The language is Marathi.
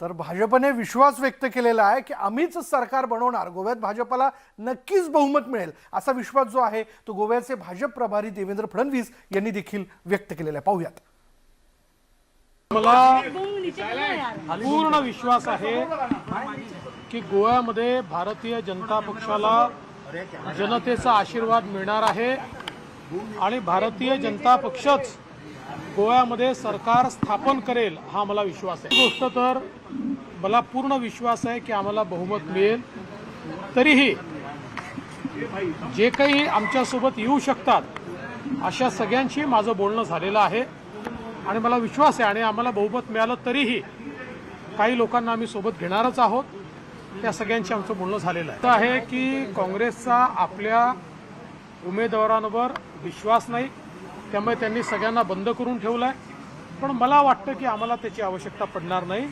तर भाजपने विश्वास व्यक्त केलेला आहे की आम्हीच सरकार बनवणार. गोव्यात भाजपला नक्कीच बहुमत मिळेल असा विश्वास जो आहे तो गोव्याचे भाजप प्रभारी देवेंद्र फडणवीस यांनी देखील व्यक्त केलेला आहे. पाहूयात. मला पूर्ण विश्वास आहे की गोव्यामध्ये भारतीय जनता पक्षाला जनतेचा आशीर्वाद मिळणार आहे आणि भारतीय जनता पक्षच गोव्यामध्ये सरकार स्थापन करेल हा मला विश्वास आहे. गोष्ट तर मला पूर्ण विश्वास आहे की आम्हाला बहुमत मिळेल. तरीही जे काही आमच्यासोबत येऊ शकतात अशा सगळ्यांशी माझं बोलणं झालेलं आहे. आणि मला विश्वास आहे आणि आम्हाला बहुमत मिळालं तरीही काही लोकांना आम्ही सोबत घेणारच आहोत. त्या सगळ्यांशी आमचं बोलणं झालेलं आहे. आहे की काँग्रेसचा आपल्या उमेदवारांवर विश्वास नाही त्यामुळे त्यांनी सगळ्यांना बंद करून ठेवलं आहे पण मला वाटतं की आम्हाला त्याची आवश्यकता पडणार नाही.